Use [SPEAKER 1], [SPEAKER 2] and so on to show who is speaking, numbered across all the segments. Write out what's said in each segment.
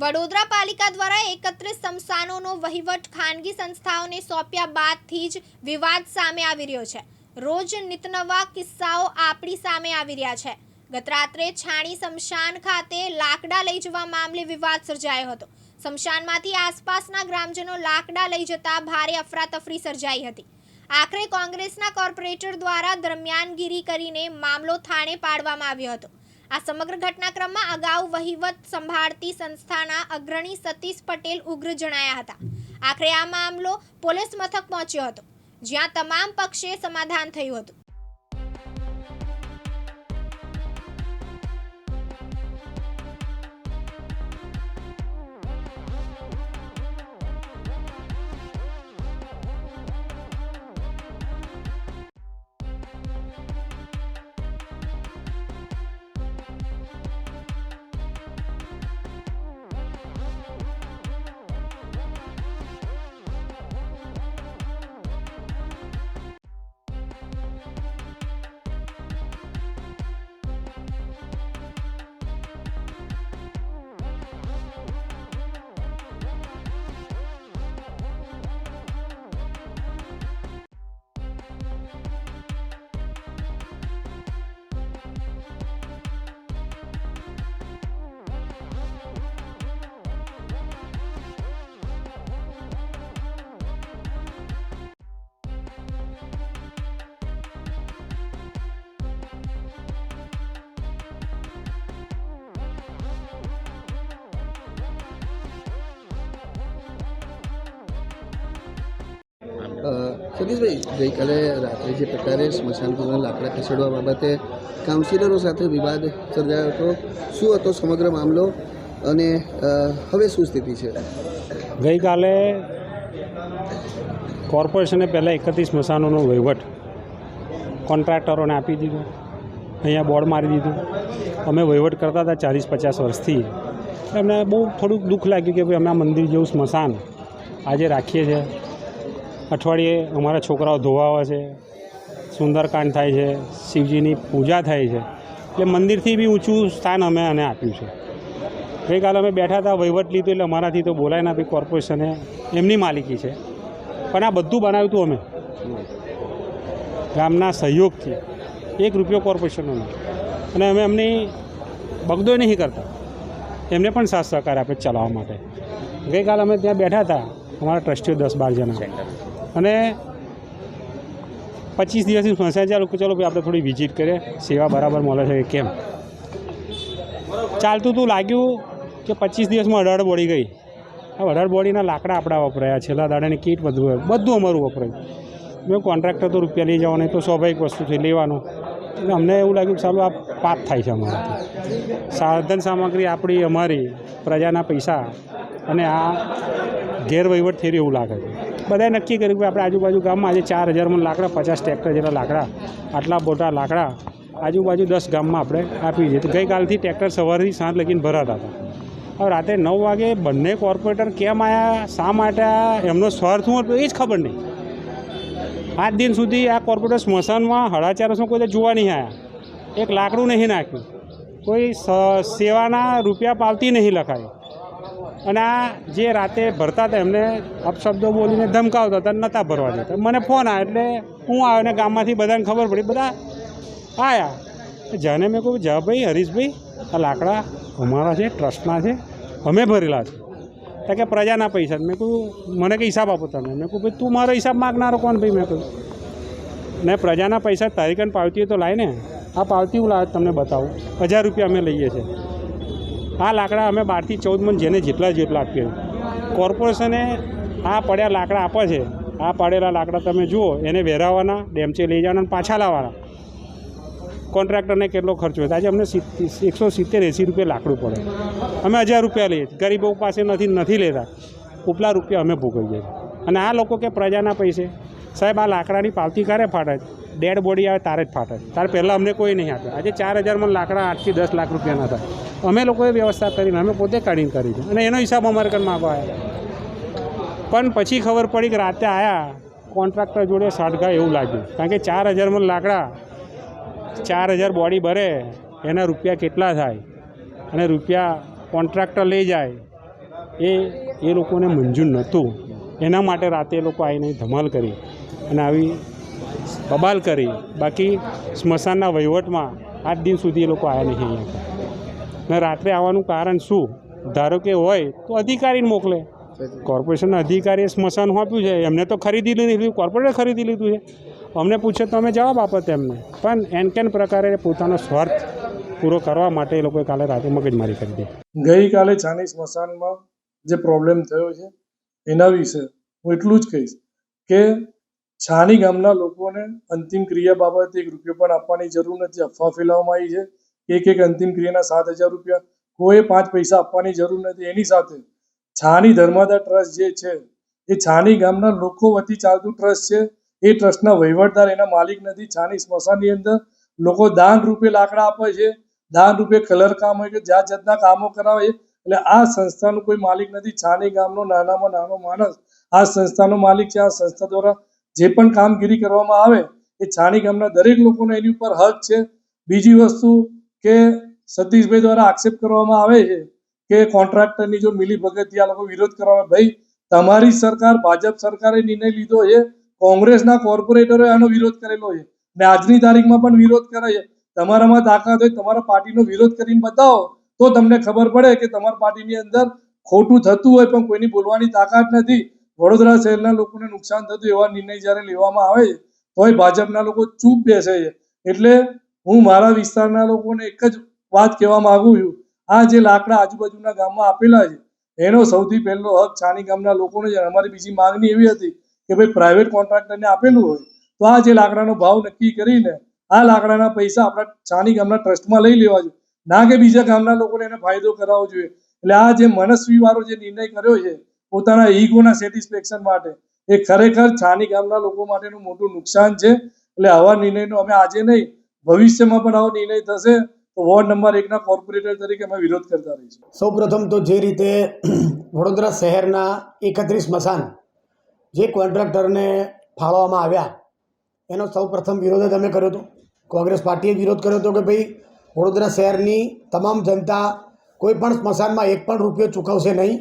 [SPEAKER 1] વડોદરા પાલિકા દ્વારા એકત્રિત સ્મશાનોનો વહીવટ ખાનગી સંસ્થાઓને સોંપ્યા બાદથી જ વિવાદ સામે આવી રહ્યો છે. રોજ નિતનવા કિસ્સાઓ આપણી સામે આવી રહ્યા છે. ગતરાત્રે છાણી સ્મશાન ખાતે લાકડા લઈ જવા મામલે વિવાદ સર્જાયો હતો. સ્મશાનમાંથી આસપાસના ગ્રામજનો લાકડા લઈ જતા ભારે અફરાતફરી સર્જાઈ હતી. આખરે કોંગ્રેસના કોર્પોરેટર દ્વારા દરમિયાનગીરી કરીને મામલો થાણે પાડવામાં આવ્યો હતો. આ સમગ્ર ઘટનાક્રમમાં અગાઉ વહીવટ સંભાળતી સંસ્થાના અગ્રણી સતીશ પટેલ ઉગ્ર જણાયા હતા. આખરે આ મામલો પોલીસ મથક પહોંચ્યો હતો, જ્યાં તમામ પક્ષે સમાધાન થયું હતું.
[SPEAKER 2] સતીશભાઈ ગઈકાલે રાત્રે જે પ્રકારે સ્મશાન ગૃહના લાકડા ખસેડવા બાબતે કાઉન્સિલરો સાથે વિવાદ સર્જાયો હતો. શું હતો સમગ્ર મામલો અને હવે શું સ્થિતિ છે?
[SPEAKER 3] ગઈકાલે કોર્પોરેશને પહેલાં એકત્રીસ સ્મશાનોનો વહીવટ કોન્ટ્રાક્ટરોને આપી દીધો. અહીંયા બોર્ડ મારી દીધું. અમે વહીવટ કરતા હતા ચાલીસ પચાસ વર્ષથી. એમને બહુ થોડુંક દુઃખ લાગ્યું કે ભાઈ, અમે આ મંદિર જેવું સ્મશાન આજે રાખીએ છીએ. અઠવાડિયે અમારા છોકરાઓ ધોવા આવે છે, સુંદરકાંડ થાય છે, શિવજીની પૂજા થાય છે. એટલે મંદિરથી બી ઊંચું સ્થાન અમે આને આપ્યું છે. ગઈકાલે અમે બેઠા હતા, વહીવટ લીધું એટલે અમારાથી તો બોલાય ના કોર્પોરેશને, એમની માલિકી છે. પણ આ બધું બનાવ્યું હતું અમે. ગામના સહયોગથી. એક રૂપિયો કોર્પોરેશનનો અને અમે એમની બગદો નહીં કરતા. એમને પણ સાથ સહકાર આપે ચલાવવા માટે. ગઈકાલે અમે ત્યાં બેઠા હતા, અમારા ટ્રસ્ટીઓ દસ બાર જણા. અને પચીસ દિવસની સ્મશાન ચાલુ ચાલો ચલો ભાઈ, આપણે થોડી વિઝિટ કરીએ. સેવા બરાબર મળે છે કેમ? ચાલતું તું લાગ્યું કે પચીસ દિવસમાં અઢાર બોડી ગઈ. આ અઢાર બોડીના લાકડા આપણા વપરાયા છેલ્લા દાડાની કીટ બધું બધું અમારું વપરાયું. મેં કોન્ટ્રાક્ટર તો રૂપિયા લઈ જવાનો તો સ્વાભાવિક વસ્તુ છે, લેવાનો. અમને એવું લાગ્યું કે સારું, આ પાપ થાય છે અમારાથી. સાધન સામગ્રી આપણી, અમારી, પ્રજાના પૈસા અને આ ગેરવહીવટ રહ્યું એવું લાગે છે. બધાએ નક્કી કર્યું કે આપણે આજુબાજુ ગામમાં આજે ચાર હજારમાં લાકડા, પચાસ ટ્રેક્ટર જેટલા લાકડા, આટલા મોટા લાકડા આજુબાજુ દસ ગામમાં આપણે આપી દઈએ તો ગઈકાલથી ટ્રેક્ટર સવારથી સાંજ લગીને ભરાતા હતા. હવે રાતે નવ વાગે બંને કોર્પોરેટર કેમ આવ્યા શા માટે એમનો સ્વાર્થ શું હતો એ જ ખબર નહીં. આજ દિન સુધી આ કોર્પોરેટર સ્મશાનમાં હડાચારસમાં કોઈ જોવા નહીં આવ્યા એક લાકડું નહીં નાખ્યું. કોઈ સેવાના રૂપિયા પાવતી નહીં લખાય. અને આ જે રાતે ભરતા હતા, એમને અપશબ્દો બોલીને ધમકાવતા હતા નહોતા ભરવા દેતા. મને ફોન આવ્યો એટલે હું આવ્યો ને ગામમાંથી બધાને ખબર પડી, બધા આવ્યા જાને મેં કહું જા ભાઈ, હરીશભાઈ, આ લાકડા અમારા છે, ટ્રસ્ટના છે, અમે ભરેલા છે. કારણ કે પ્રજાના પૈસા મેં કહ્યું મને કંઈ હિસાબ આપો તમે. મેં કહું ભાઈ, તું મારો હિસાબ માગનારો કોણ ભાઈ? મેં કહ્યું ને પ્રજાના પૈસા તારીખન પાવતી તો લાય ને. આ પાવતી હું લાવે તમને બતાવું. હજાર રૂપિયા અમે લઈએ છીએ. આ લાકડા અમે બારથી ચૌદ મણ જેને જેટલા જેટલા આપીએ કોર્પોરેશને આ પડ્યા લાકડા આપે છે. આ પડેલા લાકડા તમે જુઓ, એને વેરાવવાના ડેમચે લઈ જવાના પાછા લાવવાના. કોન્ટ્રાક્ટરને કેટલો ખર્ચો તો આજે અમને એકસો સિત્તેર એંસી રૂપિયા લાકડું પડે. અમે હજાર રૂપિયા લઈએ ગરીબો પાસે નથી નથી લેતા. ઉપલા રૂપિયા અમે ભોગવીએ છીએ. અને આ લોકો કે પ્રજાના પૈસે. સાહેબ, આ લાકડાની પાવતી ક્યારે ફાટે? ડેડ બોડી આવે તારે જ ફાટે. તારે પહેલાં અમને કોઈ નહીં આપે. આજે ચાર હજારમાં લાકડા આઠથી દસ લાખ રૂપિયાના થાય અમે લોકોએ વ્યવસ્થા કરીને, અમે પોતે કાઢીને કરી છે. અને એનો હિસાબ અમારે કન માગવા આવ્યા. પણ પછી ખબર પડી કે રાતે આવ્યા કોન્ટ્રાક્ટર જોડે સાઠગા એવું લાગ્યું. કારણ કે ચાર હજારમાં લાકડા, ચાર હજાર બોડી ભરે, એના રૂપિયા કેટલા થાય? અને રૂપિયા કોન્ટ્રાક્ટર લઈ જાય. એ એ લોકોને મંજૂર નહોતું. એના માટે રાતે એ લોકો આવીને ધમાલ કરી. અને આવી બબાલ કરી. બાકી સ્મશાનના વહીવટમાં આજ દિન સુધી એ લોકો આવ્યા નહીં અહીંયા ને રાત્રે આવવાનું કારણ શું? ધારો કે હોય તો અધિકારીને મોકલે. કોર્પોરેશનના અધિકારીએ સ્મશાન આપ્યું છે. એમને તો ખરીદી લીધું કોર્પોરેટે ખરીદી લીધું છે. અમને પૂછે તો અમે જવાબ આપો તેમને. પણ એન કેન પ્રકારે પોતાનો સ્વાર્થ પૂરો કરવા માટે એ લોકોએ કાલે રાતે મગજમારી કરી દીધી.
[SPEAKER 4] ગઈકાલે છાની સ્મશાનમાં જે પ્રોબ્લેમ થયો છે, એના વિશે હું એટલું જ કહીશ કે છાની ગામના લોકોને અંતિમ ક્રિયા બાબતે એક રૂપિયો પણ આપવાની જરૂર નથી. અફવા ફેલાવવામાં આવી છે. એક એક અંતિમ ક્રિયાના સાત હજાર રૂપિયા. કોઈ પાંચ પૈસા આપવાની જરૂર નથી. એની સાથે છાની ધર્માદા ટ્રસ્ટ જે છે, એ છાની ગામના લોકો વતી ચાલતું ટ્રસ્ટ છે. એ ટ્રસ્ટના વહીવટદાર એના માલિક નથી. છાની સ્મશાનની અંદર લોકો દાન રૂપે લાકડા આપે છે. દાન રૂપે કલર કામ હોય કે જાત જાતના કામો કરાવે એટલે આ સંસ્થાનું કોઈ માલિક નથી. છાની ગામનો નાનામાં નાનો માણસ. આ સંસ્થાનો માલિક છે. આ સંસ્થા દ્વારા જે પણ કામગીરી કરવામાં આવે, એ છાણી ગામના દરેક લોકોનો એની ઉપર હક છે. બીજી વસ્તુ કે સતીશભાઈ દ્વારા આક્ષેપ કરવામાં આવે છે કે કોન્ટ્રાક્ટરની જો મિલી ભગતથી આ લોકો વિરોધ કરવામાં ભાઈ, તમારી સરકાર, ભાજપ સરકારે નિર્ણય લીધો છે, કોંગ્રેસના કોર્પોરેટરોએ આનો વિરોધ કરેલો છે ને આજની તારીખમાં પણ વિરોધ કરે છે. તમારામાં તાકાત હોય, તમારા પાર્ટીનો વિરોધ કરીને બતાવો, તો તમને ખબર પડે કે તમારા પાર્ટીની અંદર ખોટું થતું હોય પણ કોઈની બોલવાની તાકાત નથી. વડોદરા શહેરના લોકોને નુકસાન થતું એવા નિર્ણય જ્યારે લેવામાં આવે છે, તોય ભાજપના લોકો ચૂપ બેસે છે. એટલે હું મારા વિસ્તારના લોકોને એક જ વાત કહેવા માંગુ છું. આ જે લાકડા આજુબાજુના ગામમાં આપેલા છે, એનો સૌથી પહેલો હક છાની ગામના લોકોનો છે. અમારી બીજી માંગણી એવી હતી કે ભાઈ પ્રાઇવેટ કોન્ટ્રાક્ટરને આપેલું હોય, તો આ જે લાકડાનો ભાવ નક્કી કરીને આ લાકડાના પૈસા આપણા છાની ગામના ટ્રસ્ટમાં લઈ લેવા જોઈએ. ના કે બીજા ગામના લોકોને એને ફાયદો કરાવવો જોઈએ. એટલે આ જે મનસ્વીવાળો જે નિર્ણય કર્યો છે પોતાના ઈગોના સેટિસ્ફેક્શન માટે. એ ખરેખર છાની ગામના લોકો માટેનું મોટું નુકસાન છે. એટલે આવા નિર્ણયનો અમે આજે નહીં, ભવિષ્યમાં પણ આવો નિર્ણય થશે, તો વોર્ડ નંબર એકના કોર્પોરેટર તરીકે અમે વિરોધ કરતા રહીશું.
[SPEAKER 5] સૌપ્રથમ તો જે રીતે વડોદરા શહેરના એકત્રીસ મસાન જે કોન્ટ્રાક્ટરને ફાળવવામાં આવ્યા, એનો સૌપ્રથમ વિરોધ જ અમે કર્યો હતો. કોંગ્રેસ પાર્ટીએ વિરોધ કર્યો હતો કે ભાઈ, વડોદરા શહેરની તમામ જનતા કોઈ પણ સ્મશાનમાં એક પણ રૂપિયો ચૂકવશે નહીં.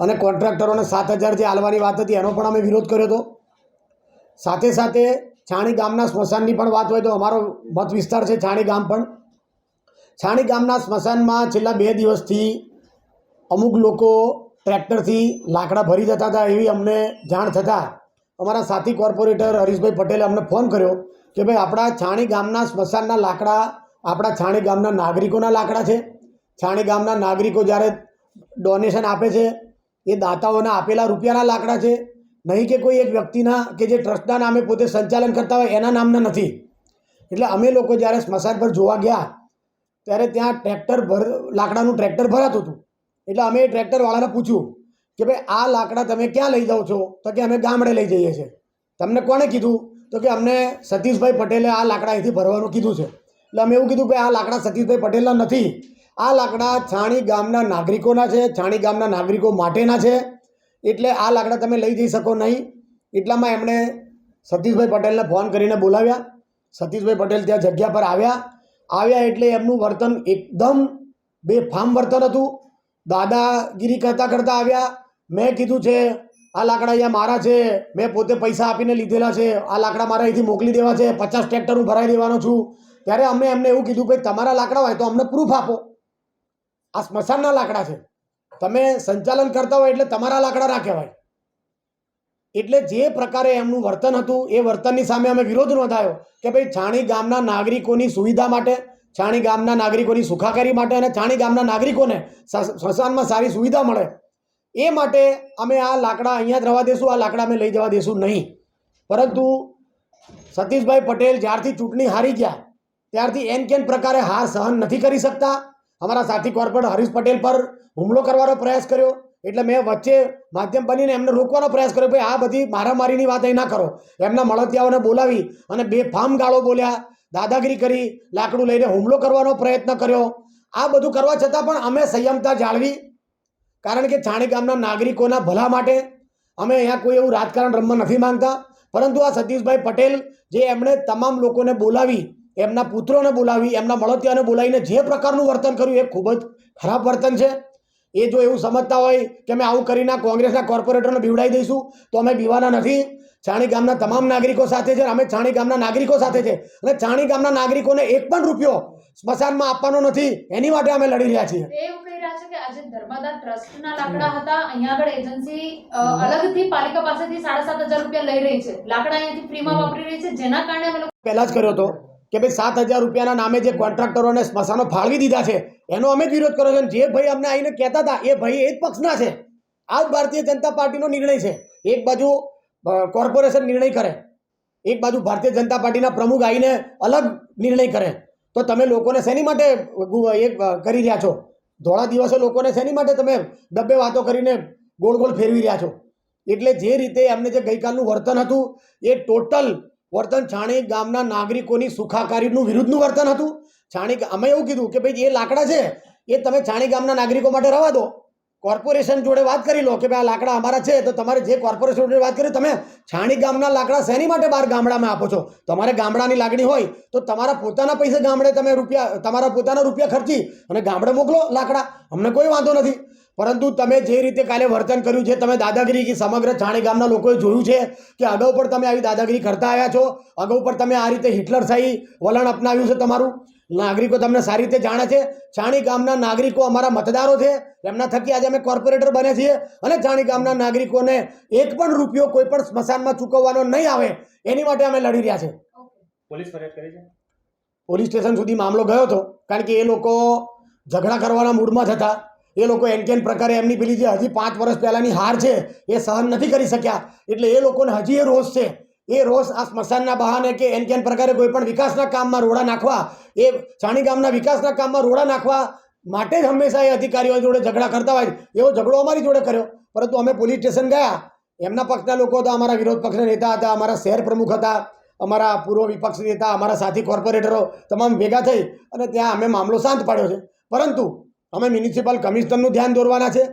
[SPEAKER 5] અને કોન્ટ્રાક્ટરોને સાત હજાર જે આલવાની વાત હતી, એનો પણ અમે વિરોધ કર્યો હતો. સાથે સાથે છાણી ગામના સ્મશાનની પણ વાત હોય તો અમારો મત વિસ્તાર છે છાણી ગામ પણ. છાણી ગામના સ્મશાનમાં છેલ્લા બે દિવસથી અમુક લોકો ટ્રેક્ટરથી લાકડા ભરી જતા હતા એવી અમને જાણ થતાં અમારા સાથી કોર્પોરેટર હરીશભાઈ પટેલે અમને ફોન કર્યો કે ભાઈ આપણા છાણી ગામના સ્મશાનના લાકડા આપણા છાણી ગામના નાગરિકોના લાકડા છે. છાણી ગામના નાગરિકો જ્યારે ડોનેશન આપે છે એ દાતાઓના આપેલા રૂપિયાના લાકડા છે. નહીં કે કોઈ એક વ્યક્તિના કે જે ટ્રસ્ટના નામે પોતે સંચાલન કરતા હોય એના નામના નથી. એટલે અમે લોકો જ્યારે સ્મશાન પર જોવા ગયા, ત્યારે ત્યાં ટ્રેક્ટર ભર, લાકડાનું ટ્રેક્ટર ભરાતું હતું. એટલે અમે એ ટ્રેક્ટરવાળાને પૂછ્યું કે ભાઈ, આ લાકડા તમે ક્યાં લઈ જાઓ છો? તો કે અમે ગામડે લઈ જઈએ છીએ. તમને કોણે કીધું? તો કે અમને સતીશભાઈ પટેલે આ લાકડા અહીંથી ભરવાનું કીધું છે. એટલે અમે એવું કીધું કે આ લાકડા સતીશભાઈ પટેલના નથી. આ લાકડા છાણી ગામના નાગરિકોના છે, છાણી ગામના નાગરિકો માટેના છે. એટલે આ લાકડા તમે લઈ જઈ શકો નહીં. એટલામાં એમણે સતીશભાઈ પટેલને ફોન કરીને બોલાવ્યા. સતીશભાઈ પટેલ ત્યાં જગ્યા પર આવ્યા. આવ્યા એટલે એમનું વર્તન એકદમ બેફામ વર્તન હતું. દાદાગીરી કરતાં કરતાં આવ્યા. મેં કીધું છે, આ લાકડા અહીંયા મારા છે. મેં પોતે પૈસા આપીને લીધેલા છે. આ લાકડા મારા અહીંથી મોકલી દેવા છે. પચાસ ટ્રેક્ટર હું ભરાઈ દેવાનો છું. ત્યારે અમે એમને એવું કીધું કે, તમારા લાકડા હોય તો અમને પ્રૂફ આપો. આ સ્મશાનના લાકડા છે. તમે સંચાલન કરતા હોય એટલે તમારા લાકડા ના કહેવાય. એટલે જે પ્રકારે એમનું વર્તન હતું, એ વર્તનની સામે અમે વિરોધ નોંધાયો કે ભાઈ છાણી ગામના નાગરિકોની સુવિધા માટે, છાણી ગામના નાગરિકોની સુખાકારી માટે અને છાણી ગામના નાગરિકોને સ્મશાનમાં સારી સુવિધા મળે. એ માટે અમે આ લાકડા અહીંયા જ રવા દેશું, આ લાકડા અમે લઈ જવા દેશું નહીં. પરંતુ સતીશભાઈ પટેલ જ્યારથી ચૂંટણી હારી ગયા, ત્યારથી એન કેન પ્રકારે હાર સહન નથી કરી શકતા. અમારા સાથી કોર્પોરેટર હરીશ પટેલ પર હુમલો કરવાનો પ્રયાસ કર્યો. એટલે મેં વચ્ચે માધ્યમ બનીને એમને રોકવાનો પ્રયાસ કર્યો. ભાઈ, આ બધી મારામારીની વાત અહીં ના કરો. એમના મળતિયાઓને બોલાવી અને બે ફામ ગાળો બોલ્યા, દાદાગીરી કરી, લાકડું લઈને હુમલો કરવાનો પ્રયત્ન કર્યો. આ બધું કરવા છતાં પણ અમે સંયમતા જાળવી. કારણ કે છાણી ગામના નાગરિકોના ભલા માટે અમે અહીંયા કોઈ એવું રાજકારણ રમવા નથી માંગતા. પરંતુ આ સતીશભાઈ પટેલ જે એમણે તમામ લોકોને બોલાવી એમના પુત્રોને બોલાવી એમના મળતિયાને બોલાવીને જે પ્રકારનું વર્તન કર્યું એ ખૂબ જ ખરાબ વર્તન છે. એ જો એવું સમજતા હોય કે અમે આવું કરીને કોંગ્રેસના કોર્પોરેટરને બીવડાવી દઈશું તો અમે બીવાના નથી. છાણી ગામના તમામ નાગરિકો સાથે છે અમે છાણી ગામના નાગરિકો સાથે છે. અને છાણી ગામના નાગરિકોને એક પણ રૂપિયો સ્મશાનમાં આપવાનો નથી. એની માટે અમે લડી રહ્યા છીએ.
[SPEAKER 6] આજે ધર્મદા ટ્રસ્ટના લાકડા હતા અહીંયા આગળ એજન્સી અલગથી પાલિકા પાસેથી સાડા સાત હજાર રૂપિયા લઈ રહી છે. લાકડા અહીંયાથી ફ્રીમાં વાપરી રહી છે જેના કારણે
[SPEAKER 5] પહેલા જ કર્યો હતો. કે ભાઈ સાત હજાર રૂપિયાના નામે જે કોન્ટ્રાક્ટરોને સ્મશાનો ફાળવી દીધા છે, એનો અમે જ વિરોધ કર્યો છે. જે ભાઈ અમને આવીને કહેતા હતા, એ ભાઈ એ જ પક્ષના છે. આ જ ભારતીય જનતા પાર્ટીનો નિર્ણય છે. એક બાજુ કોર્પોરેશન નિર્ણય કરે. એક બાજુ ભારતીય જનતા પાર્ટીના પ્રમુખ આવીને અલગ નિર્ણય કરે. તો તમે લોકોને શેની માટે એ કરી રહ્યા છો? ધોળા દિવસે લોકોને શેની માટે તમે ડબ્બે વાતો કરીને ગોળ ગોળ ફેરવી રહ્યા છો? એટલે જે રીતે એમને જે ગઈકાલનું વર્તન હતું, એ ટોટલ વર્તન છાણી ગામના નાગરિકોની સુખાકારીનું વિરુદ્ધનું વર્તન હતું. છાણી અમે એવું કીધું કે ભાઈ, એ લાકડા છે, એ તમે છાણી ગામના નાગરિકો માટે રવા દો. કોર્પોરેશન જોડે વાત કરી લો કે ભાઈ, આ લાકડા અમારા છે, તો તમારે જે કોર્પોરેશન જોડે વાત કરી, તમે છાણી ગામના લાકડા શેની માટે બહાર ગામડામાં આપો છો? તમારે ગામડાની લાગણી હોય, તો તમારા પોતાના પૈસે ગામડે તમે રૂપિયા, તમારા પોતાના રૂપિયા ખર્ચી અને ગામડે મોકલો લાકડા. અમને કોઈ વાંધો નથી. પરંતુ તમે જે રીતે કાલે વર્તન કર્યું છે તમે દાદાગીરી કે સમગ્ર છાણી ગામના લોકોએ જોયું છે કે અગાઉ પણ તમે આવી દાદાગીરી કરતા આવ્યા છો. અગાઉ પણ તમે આ રીતે હિટલર શાહી વલણ અપનાવ્યું છે તમારું. નાગરિકો તમને સારી રીતે જાણે છે. છાણી ગામના નાગરિકો અમારા મતદારો છે. એમના થકી આજે અમે કોર્પોરેટર બને છીએ અને છાણી ગામના નાગરિકોને એક પણ રૂપિયો કોઈ પણ સ્મશાનમાં ચૂકવવાનો નહીં આવે એની માટે અમે લડી રહ્યા છે
[SPEAKER 7] પોલીસ ફરિયાદ કરી છે?
[SPEAKER 5] પોલીસ સ્ટેશન સુધી મામલો ગયો હતો. કારણ કે એ લોકો ઝઘડા કરવાના મૂડમાં જ હતા. એ લોકો એન કેન પ્રકારે એમની પેલી જે હજી પાંચ વર્ષ પહેલાંની હાર છે, એ સહન નથી કરી શક્યા. એટલે એ લોકોને હજી એ રોષ છે. એ રોષ આ સ્મશાનના બહાને કે એન કેન પ્રકારે કોઈ પણ વિકાસના કામમાં રોડા નાખવા, એ છાણી ગામના વિકાસના કામમાં રોડા નાખવા માટે જ હંમેશા એ અધિકારીઓ જોડે ઝઘડા કરતા હોય એવો ઝઘડો અમારી જોડે કર્યો. પરંતુ અમે પોલીસ સ્ટેશન ગયા. એમના પક્ષના લોકો હતા, અમારા વિરોધ પક્ષના નેતા હતા, અમારા શહેર પ્રમુખ હતા, અમારા પૂર્વ વિપક્ષ નેતા, અમારા સાથી કોર્પોરેટરો, તમામ ભેગા થઈ અને ત્યાં અમે મામલો શાંત પાડ્યો છે. પરંતુ અમે મ્યુનિસિપલ કમિશનરનું ધ્યાન દોરવાના છે.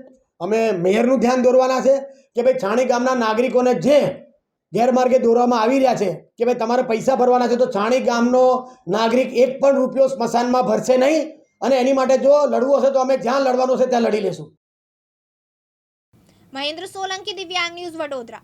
[SPEAKER 5] અમે મેયરનું ધ્યાન દોરવાના છે કે ભાઈ છાણી ગામના નાગરિકોને જે ગેરમાર્ગે દોરવામાં આવી રહ્યા છે કે ભાઈ તમારે પૈસા ભરવાના છે તો છાણી ગામનો નાગરિક એક પણ રૂપિયો સ્મશાનમાં ભરશે નહીં અને એની માટે જો લડવું હશે તો અમે જ્યાં લડવાનું છે ત્યાં લડી લેશું.
[SPEAKER 1] મહેન્દ્ર સોલંકી દિવ્યાંગ ન્યૂઝ વડોદરા.